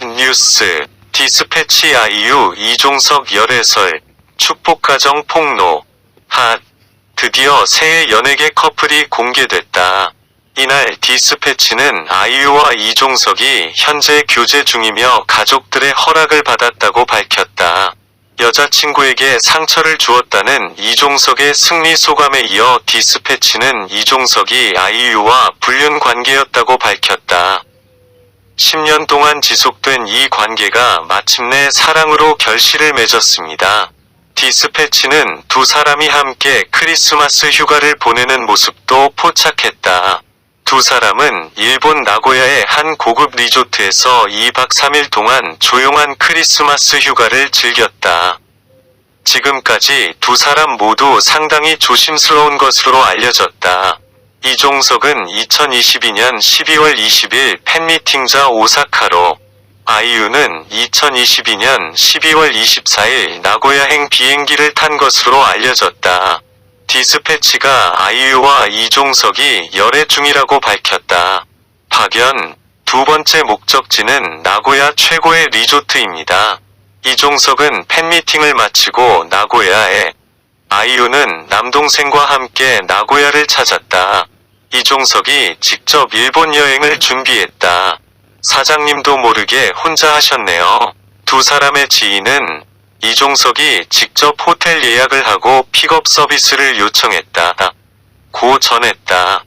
핫뉴스, 디스패치 아이유 이종석 열애설, 축복가정 폭로, 핫, 드디어 새해 연예계 커플이 공개됐다. 이날 디스패치는 아이유와 이종석이 현재 교제 중이며 가족들의 허락을 받았다고 밝혔다. 여자친구에게 상처를 주었다는 이종석의 승리 소감에 이어 디스패치는 이종석이 아이유와 불륜 관계였다고 밝혔다. 10년 동안 지속된 이 관계가 마침내 사랑으로 결실을 맺었습니다. 디스패치는 두 사람이 함께 크리스마스 휴가를 보내는 모습도 포착했다. 두 사람은 일본 나고야의 한 고급 리조트에서 2박 3일 동안 조용한 크리스마스 휴가를 즐겼다. 지금까지 두 사람 모두 상당히 조심스러운 것으로 알려졌다. 이종석은 2022년 12월 20일 팬미팅자 오사카로, 아이유는 2022년 12월 24일 나고야행 비행기를 탄 것으로 알려졌다. 디스패치가 아이유와 이종석이 열애 중이라고 밝혔다. 박연, 두 번째 목적지는 나고야 최고의 리조트입니다. 이종석은 팬미팅을 마치고 나고야에, 아이유는 남동생과 함께 나고야를 찾았다. 이종석이 직접 일본 여행을 준비했다. 사장님도 모르게 혼자 하셨네요. 두 사람의 지인은 이종석이 직접 호텔 예약을 하고 픽업 서비스를 요청했다. 고 전했다.